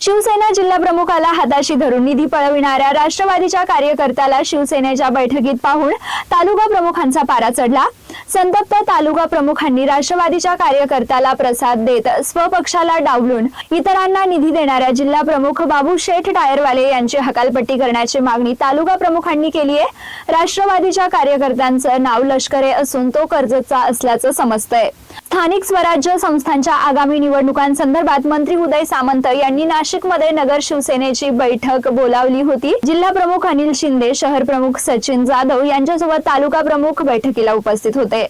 शिवसेना जिल्हा प्रमुखाला हाताशी धरून निधी पळविणाऱ्या राष्ट्रवादीच्या कार्यकर्त्याला शिवसेनेच्या बैठकीत पाहून तालुका प्रमुखांचा पारा चढला. संतप्त तालुका प्रमुखांनी राष्ट्रवादीच्या कार्यकर्त्याला प्रसाद देत स्वपक्षाला डावलून इतरांना निधी देणाऱ्या जिल्हा प्रमुख बाबू शेठ टायरवाले यांची हकालपट्टी करण्याची मागणी तालुका प्रमुखांनी केली आहे. राष्ट्रवादीच्या कार्यकर्त्यांचं नाव लष्करे असून तो कर्जतचा असल्याचं समजतंय. स्थानिक स्वराज्य संस्थांच्या आगामी निवडणुकांसंदर्भात मंत्री उदय सामंत यांनी नाशिकमध्ये नगर शिवसेनेची बैठक बोलावली होती. जिल्हा प्रमुख अनिल शिंदे शहर प्रमुख सचिन जाधव यांच्यासोबत तालुका प्रमुख बैठकीला उपस्थित होते.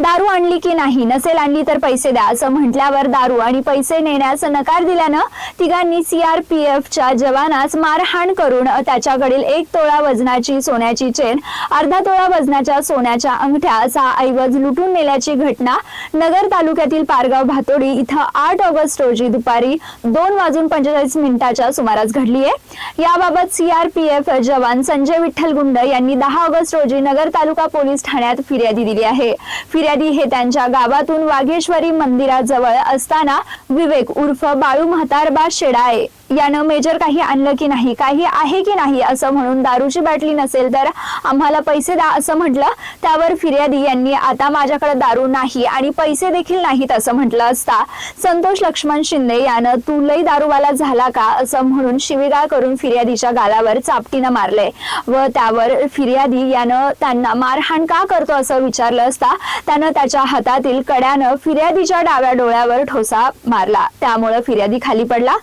दारू आणली की नाही? नसेल आणली तर पैसे द्या. असं म्हटल्यावर दारू आणि पैसे नेण्यास नकार दिल्यानं तिघांनी सीआरपीएफच्या जवानास मारहाण करून त्याच्याकडील एक तोळा वजनाची सोन्याची चेन अर्धा तोळा वजनाच्या सोन्याच्या अंगठ्या असा ऐवज लुटून नेल्याची घटना नगर तालुक्यातील पारगाव भातोडी इथं आठ ऑगस्ट रोजी दुपारी दोन वाजून पंचेचाळीस मिनिटाच्या सुमारास घडली आहे. याबाबत सीआरपीएफ जवान संजय विठ्ठल गुंड यांनी दहा ऑगस्ट रोजी नगर तालुका पोलीस ठाण्यात फिर्यादी दिली आहे. फिर्यादी हे त्यांच्या गावातून वाघेश्वरी मंदिराजवळ असताना विवेक उर्फ बाळू म्हातारबा शेडाळे. यानं मेजर काही आणलं की नाही काही आहे की नाही असं म्हणून दारूची बाटली नसेल तर आम्हाला पैसे द्या असं म्हटलं त्यावर फिर्यादी यांनी आता माझ्याकडे दारू नाही आणि पैसे देखील नाहीत असं म्हटलं असता संतोष लक्ष्मण शिंदे यानं तू लई दारूवाला झाला का असं म्हणून शिवीगाळ करून फिर्यादीच्या गालावर चापटीनं मारले व त्यावर फिर्यादी यानं त्यांना मारहाण का करतो असं विचारलं असता त्यानं त्याच्या हातातील कड्यानं फिर्यादीच्या डाव्या डोळ्यावर ठोसा मारला त्यामुळे फिर्यादी खाली पडला.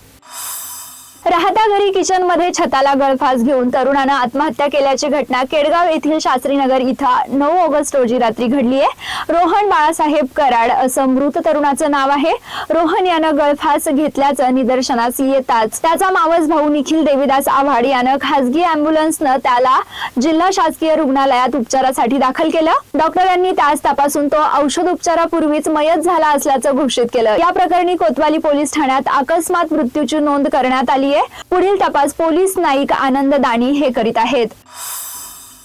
राहता घरी किचनमध्ये छताला गळफास घेऊन तरुणानं आत्महत्या केल्याची घटना केडगाव येथील शास्त्रीनगर इथं नऊ ऑगस्ट रोजी रात्री घडली आहे. रोहन बाळासाहेब कराड असं मृत तरुणाचं नाव आहे. रोहन यानं गळफास घेतल्याचं निदर्शनास येताच त्याचा मावस भाऊ निखिल देवीदास आव्हाड यानं खासगी अँब्युलन्सनं त्याला जिल्हा शासकीय रुग्णालयात उपचारासाठी दाखल केलं. डॉक्टरांनी त्यास तपासून तो औषध उपचारापूर्वीच मयत झाला असल्याचं घोषित केलं. या प्रकरणी कोतवाली पोलीस ठाण्यात अकस्मात मृत्यूची नोंद करण्यात आली आहे पुढील तपास पोलीस नाईक आनंद दाणी हे करीत आहेत.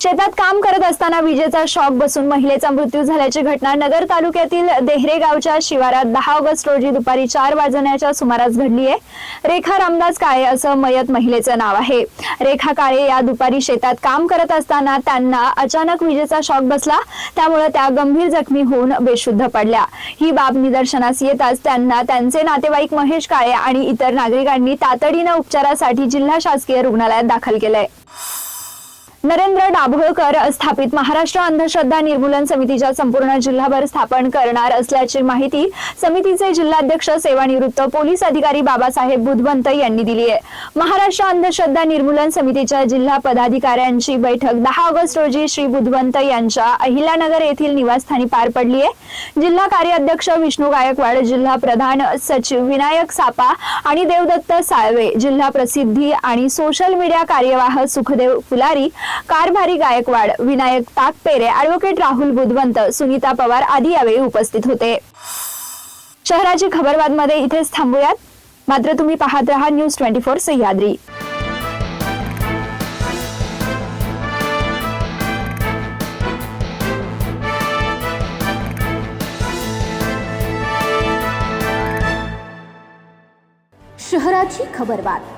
शेतात काम करत असताना विजेचा शॉक बसून महिलेचा मृत्यू झाल्याची घटना नगर तालुक्यातील देहरे गावच्या शिवारात दहा ऑगस्ट रोजी दुपारी चार वाजण्याच्या सुमारास घडली आहे. रेखा रामदास काळे असं मयत महिलेचं नाव आहे. रेखा काळे या दुपारी शेतात काम करत असताना त्यांना अचानक विजेचा शॉक बसला. त्यामुळे त्या गंभीर जखमी होऊन बेशुद्ध पडल्या. ही बाब निदर्शनास येताच त्यांना त्यांचे नातेवाईक महेश काळे आणि इतर नागरिकांनी तातडीनं उपचारासाठी जिल्हा शासकीय रुग्णालयात दाखल केलंय. नरेंद्र डाभोळकर स्थापित महाराष्ट्र अंधश्रद्धा निर्मूलन समितीच्या संपूर्ण जिल्हाभर स्थापन करणार असल्याची माहिती समितीचे जिल्हाध्यक्ष सेवानिवृत्त पोलीस अधिकारी बाबासाहेब बुधवंत यांनी दिली आहे. महाराष्ट्र अंधश्रद्धा निर्मूलन समितीच्या जिल्हा पदाधिकाऱ्यांची बैठक दहा ऑगस्ट रोजी श्री बुधवंत यांच्या अहिल्यानगर येथील निवासस्थानी पार पडली आहे. जिल्हा कार्याध्यक्ष विष्णू गायकवाड जिल्हा प्रधान सचिव विनायक सापा आणि देवदत्त साळवे जिल्हा प्रसिद्धी आणि सोशल मीडिया कार्यवाह सुखदेव फुलारी कारभारी गायकवाड विनायक ताकपेरे ऍडव्होकेट राहुल बुधवंत सुनीता पवार आदी यावेळी उपस्थित होते. शहराची खबरबातमध्ये इथेच थांबूयात. मात्र तुम्ही पाहत रहा न्यूज ट्वेंटी फोर सह्याद्री. शहराची खबरबात